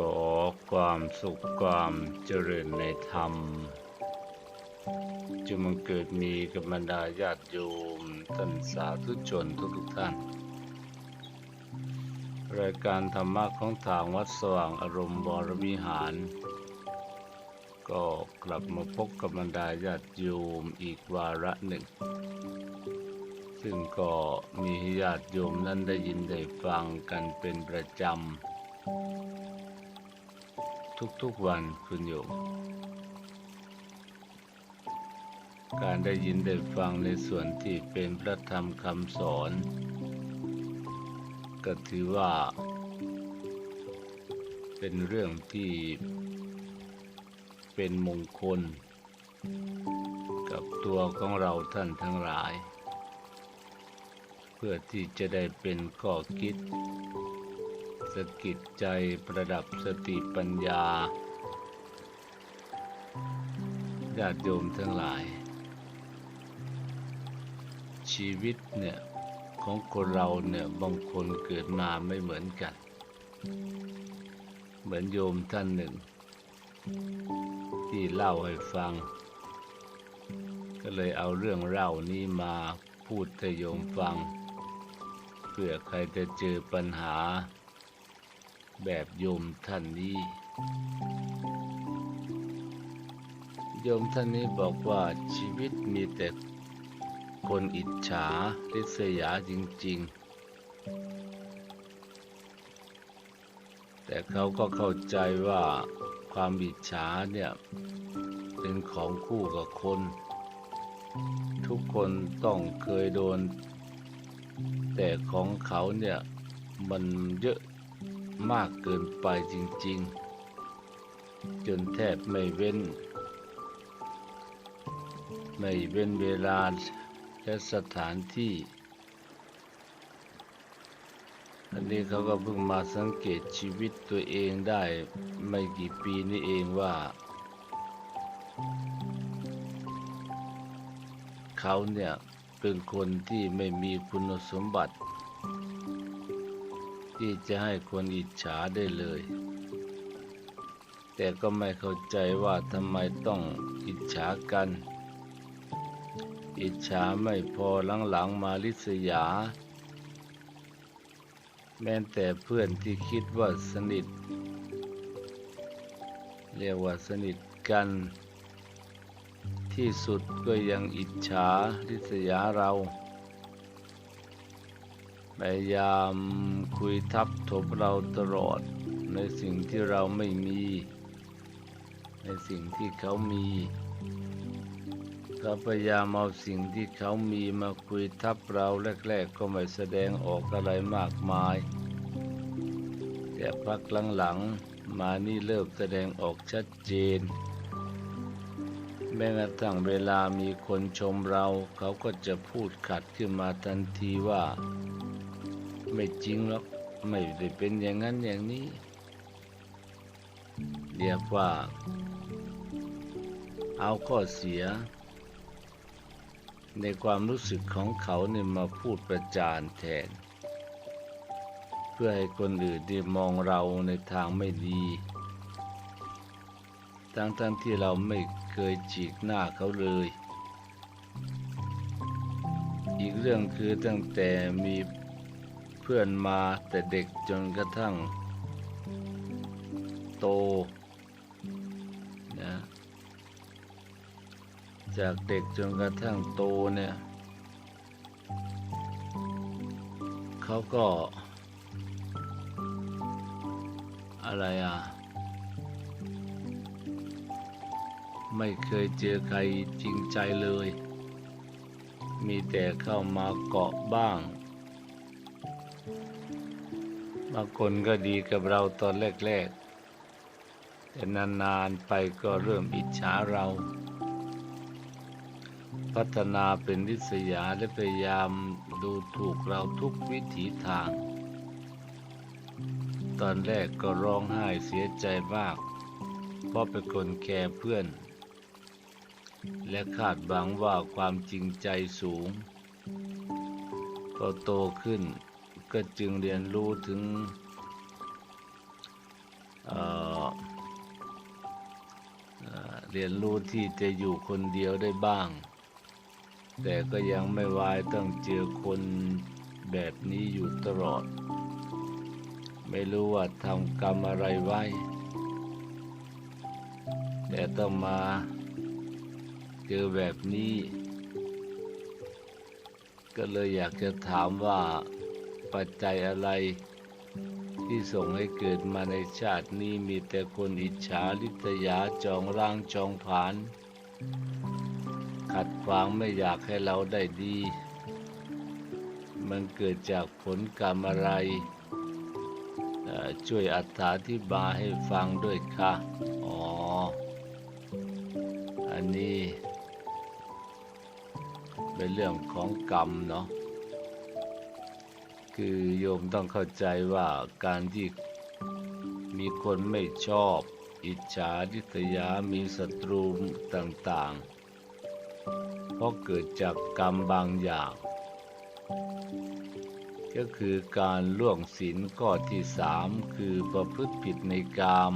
ขอความสุขความเจริญในธรรมจงมังเกิดมีกับบรรดาญาติโยมท่านสาธุชนทุกๆท่าน รายการธรรมะของทางวัดสว่างอารมณ์บรวิหาร ก็กลับมาพบกับบรรดาญาติโยมอีกวาระหนึ่ง ซึ่งก็มีญาติโยมนั้นได้ยินได้ฟังกันเป็นประจำ ทุกๆวันคุณโยม การได้ยินได้ฟังในส่วนที่เป็นพระธรรมคำสอน ก็ถือว่า เป็นเรื่องที่เป็นมงคล กับตัวของเราท่านทั้งหลาย เพื่อที่จะได้เป็นข้อคิด สกิดใจประดับสติปัญญาญาติโยมทั้งหลาย ชีวิตเนี่ยของคนเราเนี่ยบางคนเกิดมาไม่เหมือนกัน เหมือนโยมท่านหนึ่ง ที่เล่าให้ฟัง ก็เลยเอาเรื่องเล่านี้มาพูดให้โยมฟังเพื่อใครจะเจอปัญหา แบบโยมท่านนี้ โยมท่านนี้บอกว่าชีวิตมีแต่คนอิจฉาริษยาจริง ๆ แต่เขาก็เข้าใจว่าความอิจฉาเนี่ยเป็นของคู่กับคน ทุกคนต้องเคยโดน แต่ของเขาเนี่ยมันเยอะ มากเกินไปจริงๆ จนแทบไม่เว้น ไม่เว้นเวลาและสถานที่ อันนี้เขาก็เพิ่งมาสังเกตชีวิตตัวเองได้ไม่กี่ปีนี้เองว่า เขาเนี่ยเป็นคนที่ไม่มีคุณสมบัติ ที่จะให้คนอิจฉาได้เลย แต่ก็ไม่เข้าใจว่าทำไมต้องอิจฉากัน อิจฉาไม่พอหลังๆมาลิษยา แม้แต่เพื่อนที่คิดว่าสนิท เรียกว่าสนิทกัน ที่สุดก็ยังอิจฉาริษยาเรา พยายามคุยทับถมเราตลอด ในสิ่งที่เราไม่มี ในสิ่งที่เขามีเขาพยายามเอาสิ่งที่เขามีมาคุยทับเราแรก ๆ ก็ไม่แสดงออกอะไรมากมาย แต่พักหลังๆมานี่เริ่มแสดงออกชัดเจนแม้กระทั่งเวลามีคนชมเรา เขาก็จะพูดขัดขึ้นมาทันทีว่า ไม่จริงหรอกไม่ได้เป็นอย่างนั้นอย่างนี้ เรียกว่า เอาข้อเสีย ในความรู้สึกของเขาเนี่ยมาพูดประจานแทน เพื่อให้คนอื่นได้มองเราในทางไม่ดีทั้งทั้งที่เราไม่เคยจีกหน้าเขาเลย อีกเรื่องคือตั้งแต่มี พื่อนมาแต่เด็กจนกระทั่ง โตนะจากเด็กจนกระทั่งโตเนี่ยเขาก็ อะไรอะ ไม่เคยเจอใครจริงใจเลย มีแต่เข้ามาเกาะบ้าง บางคนก็ดีกับเราตอนแรกๆ แต่นานๆไปก็เริ่มอิจฉาเรา พัฒนาเป็นริษยาและพยายามดูถูกเราทุกวิถีทาง ตอนแรกก็ร้องไห้เสียใจมาก เพราะเป็นคนแคร์เพื่อน และคาดหวังว่าความจริงใจสูงพอโตขึ้น ก็จึงเรียนรู้ถึงเเรียนรู้ที่จะอยู่คนเดียวได้บ้าง แต่ก็ยังไม่วายต้องเจอคนแบบนี้อยู่ตลอด ไม่รู้ว่าทำกรรมอะไรไว้ แต่ต้องมาเจอแบบนี้ ก็เลยอยากจะถามว่า ปัจจัยอะไร ที่ส่งให้เกิดมาในชาตินี้มีแต่คนอิจฉาลิษยาจองร่างจองผาน ขัดขวางไม่อยากให้เราได้ดี มันเกิดจากผลกรรมอะไรเอ่อช่วยอธิบายให้ฟังด้วยค่ะ อ๋อ อันนี้เป็นเรื่องของกรรมเนาะ คือโยมต้องเข้าใจว่าการที่มีคนไม่ชอบ อิจฉาทิษยามีศัตรูต่างๆ เพราะเกิดจากกรรมบางอย่าง ก็คือการล่วงศีลข้อที่สามคือประพฤติผิดในกาม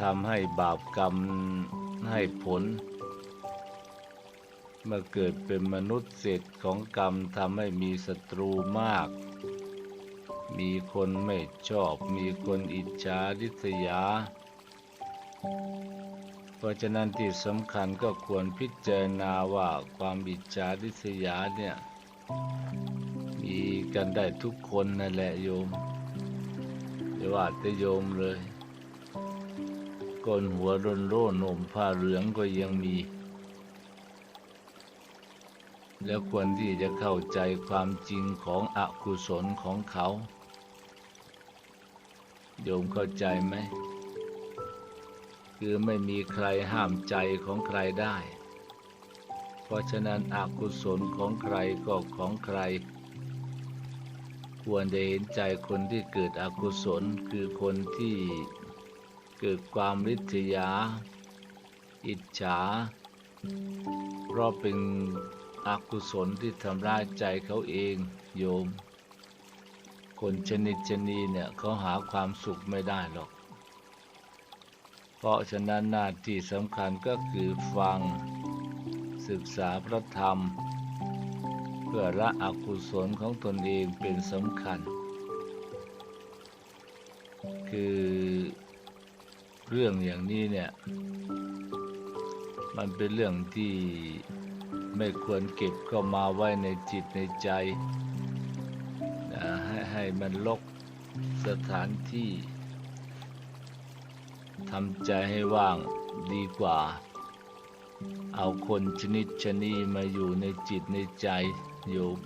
ทำให้บาปกรรมให้ผล เมื่อเกิดเป็นมนุษย์เศษของกรรมทำให้มีศัตรูมาก มีคนไม่ชอบ มีคนอิจฉาริษยา เพราะฉะนั้นที่สำคัญก็ควรพิจารณาว่าความอิจฉาริษยาเนี่ย มีกันได้ทุกคนนั่นแหละโยมไม่ว่าแต่โยมเลยโกนหัวโรนโร่หนุ่มผ้าเหลืองก็ยังมี แล้วควรที่จะเข้าใจความจริงของอกุศลของเขา โยมเข้าใจไหม คือไม่มีใครห้ามใจของใครได้ เพราะฉะนั้นอกุศลของใครก็ของใคร ควรจะเห็นใจคนที่เกิดอกุศลคือคนที่เกิดความริษยา อิจฉาเพราะเป็น อกุศลที่ทำร้ายใจเขาเองโยม คนชนิดชนีเนี่ยเขาหาความสุขไม่ได้หรอก เพราะฉะนั้นหน้าที่สำคัญก็คือฟังศึกษาพระธรรม เพื่อละอกุศลของตนเองเป็นสำคัญ คือเรื่องอย่างนี้เนี่ย มันเป็นเรื่องที่ ไม่ควรเก็บเข้ามาไว้ในจิตในใจนะให้ให้มันลกสถานที่ทำใจให้ว่างดีกว่า เอาคนชนิดชนีมาอยู่ในจิตในใจโยม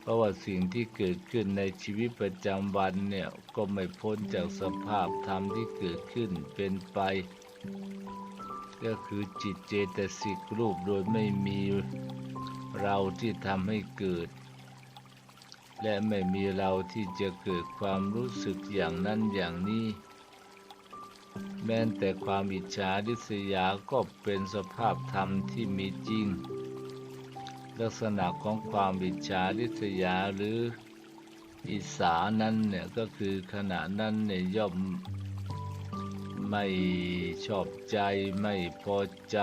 เพราะว่าสิ่งที่เกิดขึ้นในชีวิตประจำวันเนี่ย ก็ไม่พ้นจากสภาพธรรมที่เกิดขึ้นเป็นไป ก็คือจิตเจตสิกรูปโดยไม่มีเราที่ทำให้เกิด และไม่มีเราที่จะเกิดความรู้สึกอย่างนั้นอย่างนี้ แม้แต่ความอิจฉาริษยาก็เป็นสภาพธรรมที่มีจริง ลักษณะของความอิจฉาริษยาหรืออิสานั้นเนี่ยก็คือขณะนั้นเนี่ยย่อม ไม่ชอบใจไม่พอใจ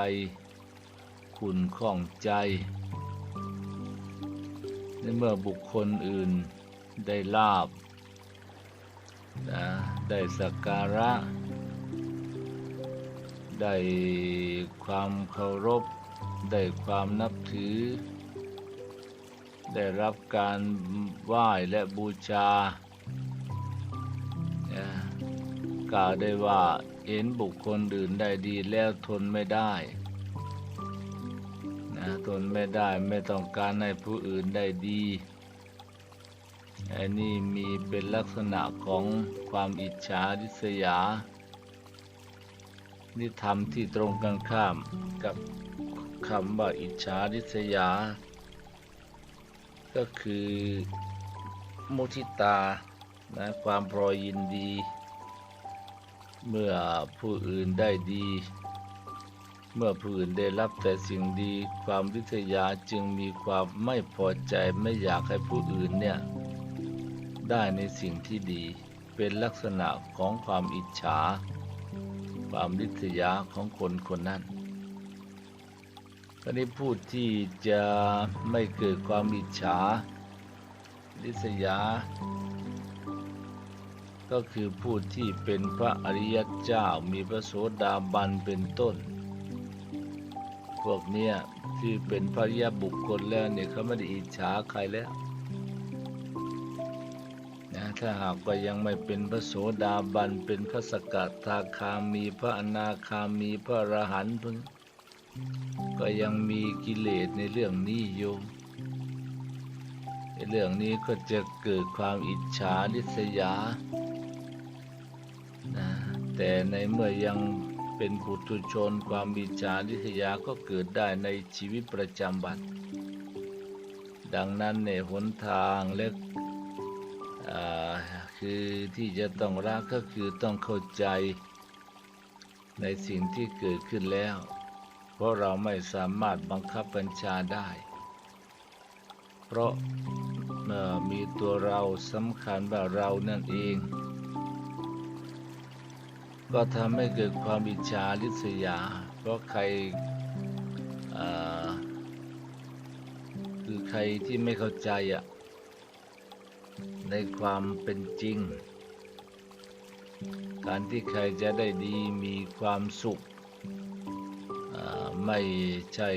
คุณข้องใจ ในเมื่อบุคคลอื่นได้ลาบนะได้สักการะ ได้ความเคารพ ได้ความนับถือ ได้รับการไหว้และบูชา กล่าวได้ว่าเห็นบุคคลอื่นได้ดีแล้วทนไม่ได้นะทนไม่ได้ไม่ต้องการให้ผู้อื่นได้ดีอันนี้มีเป็นลักษณะของความอิจฉาริษยา นี่ธรรมที่ตรงกันข้ามกับคำว่าอิจฉาริษยา ก็คือมุทิตานะความพรอยยินดี เมื่อผู้อื่นได้ดี เมื่อผู้อื่นได้รับแต่สิ่งดี ความริษยาจึงมีความไม่พอใจไม่อยากให้ผู้อื่นเนี่ยได้ในสิ่งที่ดี เป็นลักษณะของความอิจฉา ความริษยาของคนคนนั้นคราวนี้ผู้ที่จะไม่เกิดความอิจฉาริษยา ก็คือผู้ที่เป็นพระอริยเจ้ามีพระโสดาบันเป็นต้น พวกเนี้ยที่เป็นพระอริยบุคคลแล้วเนี่ยเขาไม่ได้อิจฉาใครแล้วนะถ้าหากว่ายังไม่เป็นพระโสดาบันเป็นพระสกทาคามีพระอนาคามีพระอรหันต์พวกนี้ก็ยังมีกิเลสในเรื่องนี้อยู่ในเรื่องนี้ก็จะเกิดความอิจฉาริษยา นะแต่ในเมื่อยังเป็นบุตุชนความอิจฉาริษยาก็เกิดได้ในชีวิตประจำวัน ดังนั้นในหนทางและอ่าคือที่จะต้องรักก็คือต้องเข้าใจในสิ่งที่เกิดขึ้นแล้ว เพราะเราไม่สามารถบังคับบัญชาได้ เพราะมีตัวเราสำคัญว่าเรานั่นเอง ก็ทำให้เกิดความอิจฉาริษยา เพราะใครคือใครที่ไม่เข้าใจอะในความเป็นจริง การที่ใครจะได้ดีมีความสุข ไม่ใช่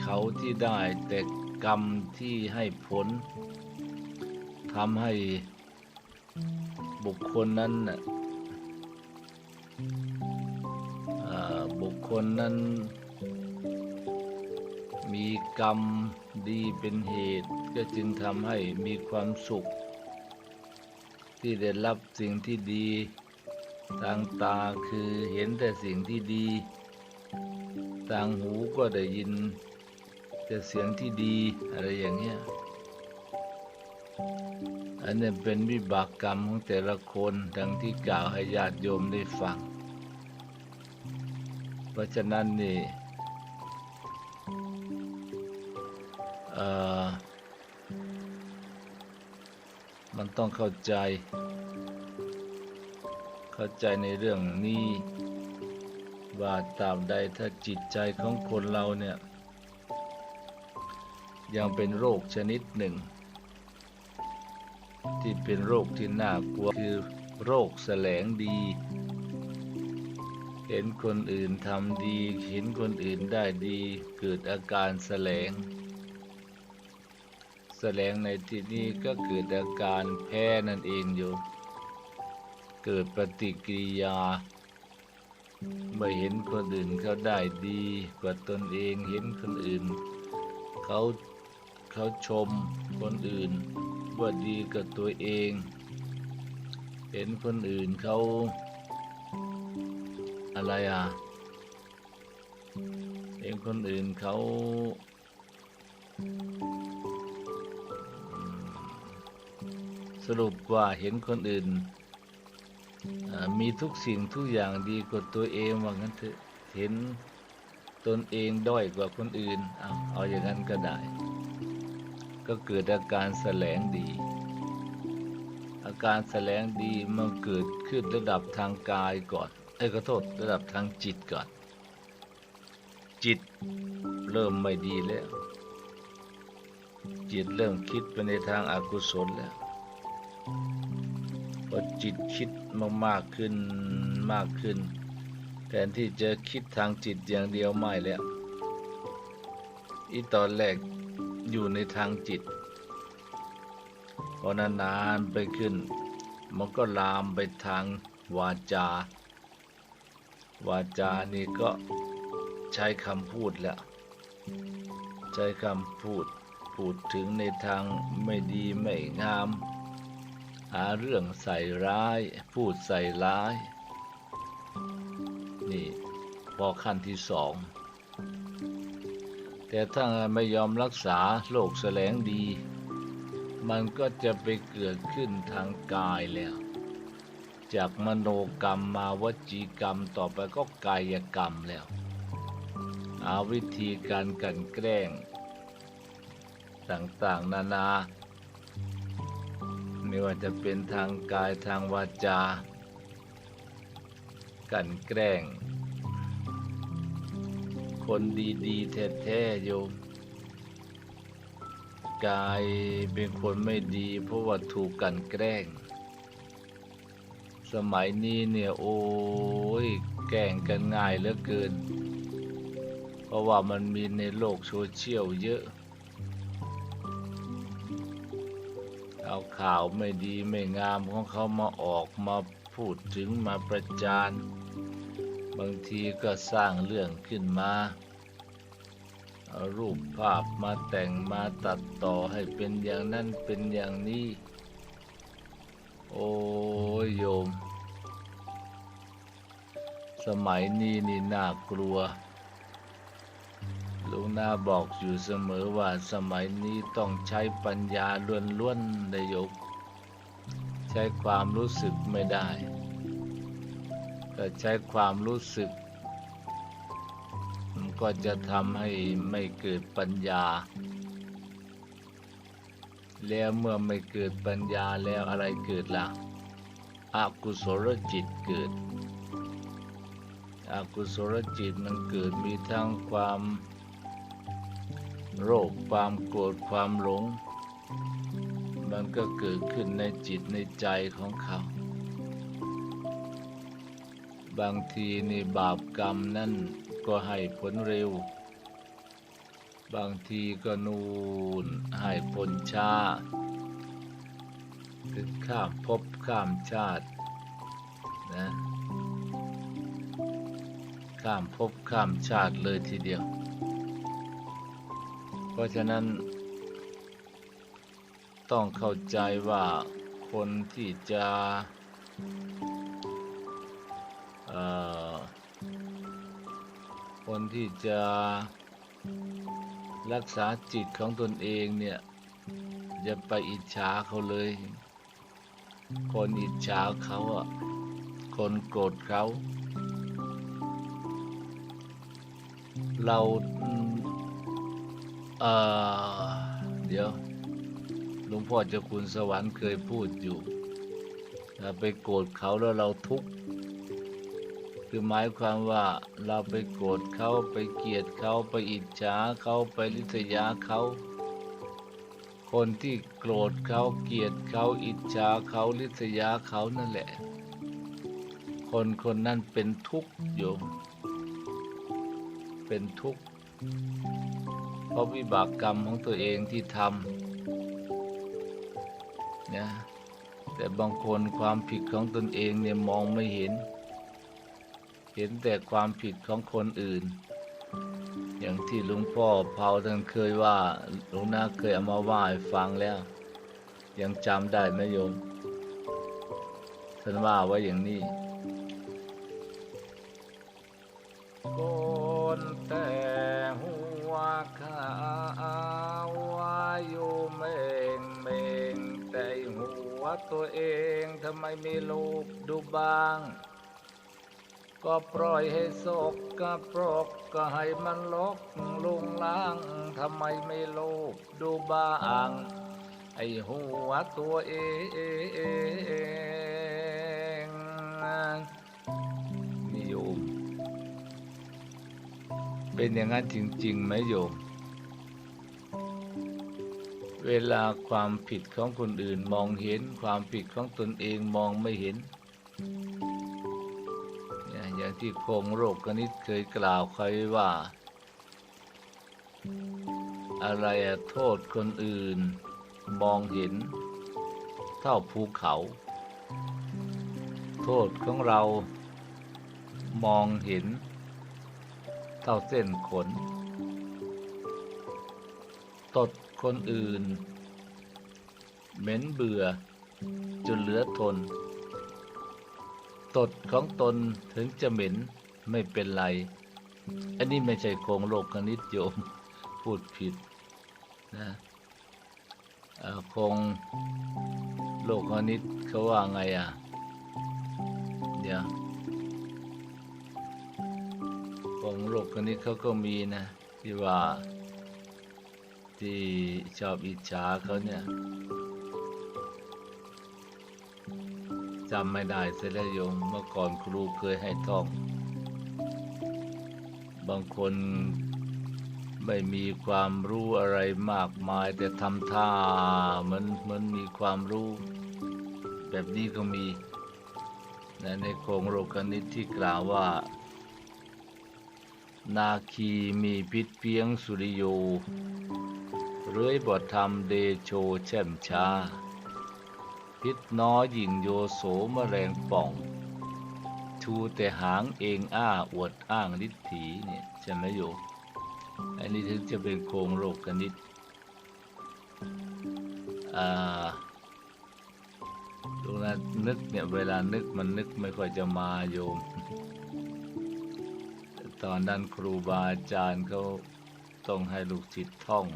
เขาที่ได้แต่กรรมที่ให้ผลทำให้บุคคลนั้น คคลนั้น มีกรรมดีเป็นเหตุ ก็จึงทำให้มีความสุข ที่ได้รับสิ่งที่ดีทางตาคือเห็นแต่สิ่งที่ดี ทางหูก็ได้ยิน แต่เสียงที่ดีอะไรอย่างเงี้ย อันนี้เป็นวิบากกรรมของแต่ละคนดังที่กล่าวให้ญาติโยมได้ฟัง เพราะฉะนั้นนี่มันต้องเข้าใจ เข้าใจในเรื่องนี้ว่าตาบใดถ้าจิตใจของคนเราเนี่ย ยังเป็นโรคชนิดหนึ่ง ที่เป็นโรคที่น่ากลัวคือโรคแสลงดี เห็นคนอื่นทำดี เห็นคนอื่นได้ดี เกิดอาการแสลง แสลงในที่นี้ก็เกิดอาการแพ้นั่นเองอยู่ เกิดปฏิกิริยาเมื่อเห็นคนอื่นเขาได้ดีกว่าตนเองเห็นคนอื่น เขาเขาชมคนอื่นว่าดีกับตัวเอง เห็นคนอื่นเขา อะไรอะเห็นคนอื่นเขาสรุปว่าเห็นคนอื่น มีทุกสิ่งทุกอย่างดีกว่าตัวเองว่างั้นเถอะเห็นตนเองด้อยกว่าคนอื่น เอาเอาอย่างนั้นก็ได้ ก็เกิดอาการแสลงดี อาการแสลงดีมันเกิดขึ้นระดับทางกายก่อน อ้ขอโทษระดับทางจิตก่อน จิตเริ่มไม่ดีแล้ว จิตเริ่มคิดไปในทางอากุศลแล้วพอจิตคิดมากๆขึ้นมากขึ้น แทนที่จะคิดทางจิตอย่างเดียวไม่แล้วอีตอนแรกอยู่ในทางจิต พอนานๆไปขึ้น มันก็ลามไปทางวาจา วาจานี่ก็ใช้คำพูดแหล้วใช้คำพูดพูดถึงในทางไม่ดีไม่งาม หาเรื่องใส่ร้าย พูดใส่ร้าย นี่พอขั้นที่สอง แต่ถ้าไม่ยอมรักษาโรคแสลงดี มันก็จะไปเกิดขึ้นทางกายแล้ว จากมโนกรรมมาวจีกรรมต่อไปก็กายกรรมแล้วหาวิธีการกันแกล้ง ต่างๆ นานา ไม่ว่าจะเป็นทางกายทางวาจา กันแกล้ง คนดีๆ แท้ๆโยมกายเป็นคนไม่ดีเพราะว่าถูกกันแกล้ง สมัยนี้เนี่ย โอ้ยแกล้งกันง่ายเหลือเกิน เพราะว่ามันมีในโลกโซเชียลเยอะ เอาข่าวไม่ดีไม่งามของเขามาออกมาพูดถึงมาประจาน บางทีก็สร้างเรื่องขึ้นมาเอารูปภาพมาแต่งมาตัดต่อให้เป็นอย่างนั้นเป็นอย่างนี้ โอ้ยโยม สมัยนี้นี่น่ากลัวลุงนาบอกอยู่เสมอว่าสมัยนี้ต้องใช้ปัญญาล้วนๆนายก ใช้ความรู้สึกไม่ได้แต่ใช้ความรู้สึก มันก็จะทำให้ไม่เกิดปัญญา แล้วเมื่อไม่เกิดปัญญาแล้วอะไรเกิดล่ะอกุศลจิตเกิด อกุศลจิตมันเกิดมีทั้งความโรคความโกรธความหลง มันก็เกิดขึ้นในจิตในใจของเขา บางทีในบาปกรรมนั่นก็ให้ผลเร็ว บางทีก็นูนให้ผลช้าคือข้ามภพข้ามชาตินะ ข้ามภพข้ามชาติเลยทีเดียว เพราะฉะนั้น ต้องเข้าใจว่าคนที่จะคนที่จะรักษาจิตของตนเองเนี่ยอย่าไปอิจฉาเขาเลย คนอิจฉาเขาอะ คนโกรธเขา เราเอ่อเดี๋ยวหลวงพ่อเจ้าคุณสวรรค์เคยพูดอยู่ถ้าไปโกรธเขาแล้วเราทุกข์คือหมายความว่าเราไปโกรธเขาไปเกลียดเขาไปอิจฉาเขาไปลิษยาเขาคนที่โกรธเขาเกลียดเขาอิจฉาเขาลิษยาเขานั่นแหละ คนคนนั้นเป็นทุกข์โยม เป็นทุกข์เพราะวิบากกรรมของตัวเองที่ทำนะแต่บางคนความผิดของตนเองเนี่ยมองไม่เห็น เห็นแต่ความผิดของคนอื่น อย่างที่หลวงพ่อเผาท่านเคยว่าหลวงนาเคยเอามาว่าให้ฟังแล้ว ยังจำได้ไหมโยมท่านว่าไว้อย่างนี้ องทำไมไม่ลูกดูบ้าง ก็ปล่อยให้ศกกระปรกก็ให้มันลกลุงล้างทำไมไม่ลูกดูบ้างไอหัวตัวเองนิยมเป็นอย่างนั้นจริงๆไหมโยม เวลาความผิดของคนอื่นมองเห็น ความผิดของตนเองมองไม่เห็นเนี่ยอย่างที่คงโรคกนิษฐ์เคยกล่าวเคยว่า อะไรโทษคนอื่น มองเห็น เท่าภูเขา โทษของเรามองเห็น เท่าเส้นขนตด คนอื่น เหม็นเบื่อ จนเหลือทน ตดของตนถึงจะเหม็นไม่เป็นไร อันนี้ไม่ใช่โครงโลกคณิตโยม พูดผิดนะโครงโลกคณิตเขาว่าไงอะ เดี๋ยวของโลกคนนี้เขาก็มีนะที่ว่า ที่ชอบอิจฉาเขาเนี่ยจำไม่ได้เสียแล้วโยมเมื่อก่อนครูเคยให้ท่อง บางคนไม่มีความรู้อะไรมากมาย แต่ทำท่าเหมือนเหมือนมีความรู้ แบบนี้ก็มีนะในโครงโลกนิตที่กล่าวว่า นาคีมีพิษเพียงสุริโย เรื่อยบทธรรมเดโชแช่มช้า พิษน้อยหญิงโยโสมแมลงป่อง ชูแต่หางเองอ้าอวดอ้างลิถีเนี่ยใช่ไหมโยอันนี้ถึงจะเป็นโครงโลกนิตอ่าตรงนั้นนึกเนี่ยเวลานึกมันนึกไม่ค่อยจะมาโยม ตอนนั้นครูบาอาจารย์เขาต้องให้ลูกศิษย์ท่อง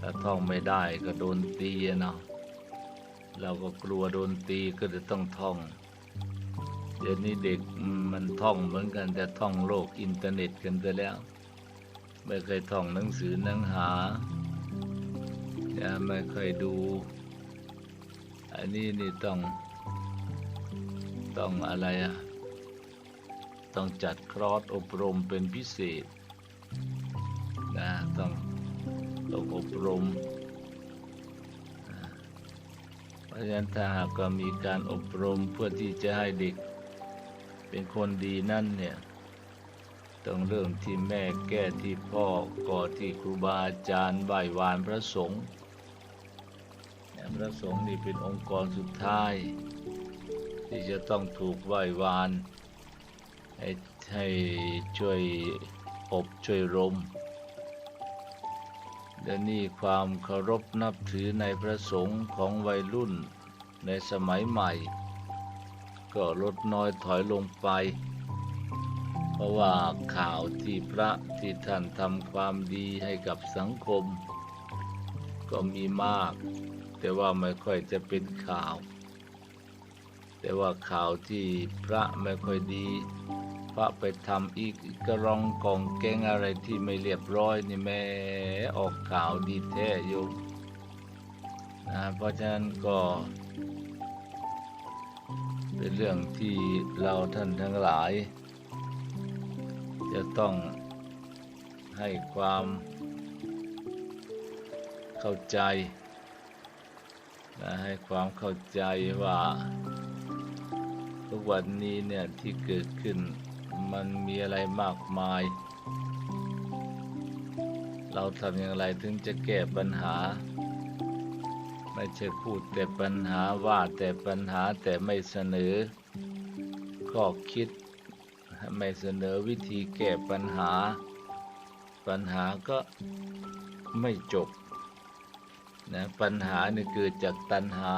ถ้าท่องไม่ได้ก็โดนตีเนาะเราก็กลัวโดนตีก็จะต้องท่อง เดี๋ยวนี้เด็กมันท่องเหมือนกันแต่ท่องโลกอินเทอร์เน็ตกันไปแล้ว ไม่เคยท่องหนังสือหนังหาจะไม่เคยดู อันนี้นี่ต้องต้องอะไรอะต้องจัดครอสอบรมเป็นพิเศษนะต้อง ต้องอบรมเพราะฉะนั้นถ้าหากว่ามีการอบรมเพื่อที่จะให้เด็ก เป็นคนดีนั่นเนี่ยต้องเริ่มที่แม่แก้ที่พ่อก่อที่ครูบาอาจารย์ไหว้วานพระสงฆ์พระสงฆ์นี่เป็นองค์กรสุดท้าย ที่จะต้องถูกไหว้วานให้ให้ช่วยอบช่วยรม และนี่ความเคารพนับถือในพระสงฆ์ของวัยรุ่นในสมัยใหม่ ก็ลดน้อยถอยลงไป เพราะว่าข่าวที่พระที่ท่านทำความดีให้กับสังคม ก็มีมาก แต่ว่าไม่ค่อยจะเป็นข่าว แต่ว่าข่าวที่พระไม่ค่อยดี พระไปทำอีกกระรองกองแกงอะไรที่ไม่เรียบร้อยนี่แม่ออกข่าวดีแท้โยมนะเพราะฉะนั้นก็ เป็นเรื่องที่เราท่านทั้งหลาย จะต้องให้ความเข้าใจนะให้ความเข้าใจว่าทุกวันนี้เนี่ยที่เกิดขึ้น มันมีอะไรมากมาย เราทำอย่างไรถึงจะแก้ปัญหา ไม่ใช่พูดแต่ปัญหาว่าแต่ปัญหาแต่ไม่เสนอข้อคิด ไม่เสนอวิธีแก้ปัญหา ปัญหาก็ไม่จบนะปัญหาเนี่ยเกิดจากตัณหา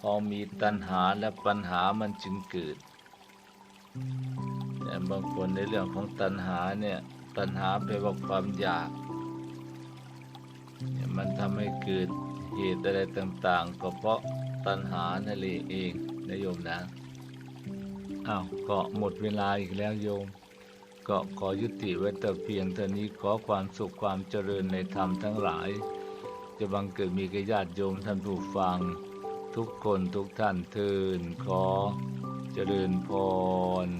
พอมีตัณหาและปัญหามันจึงเกิด แต่บางคนในเรื่องของตัณหาเนี่ย ตัณหาแปลว่าความอยาก มันทำให้เกิดเหตุอะไรต่างๆ ก็เพราะตัณหานั่นเองนะโยมนะอ้าวก็หมดเวลาอีกแล้วโยม ก็ขอยุติไว้แต่เพียงเท่านี้ขอความสุขความเจริญในธรรมทั้งหลาย จะบังเกิดมีก่ญาติโยมท่านผู้ฟัง ทุกคนทุกท่านเทินขอเจริญพร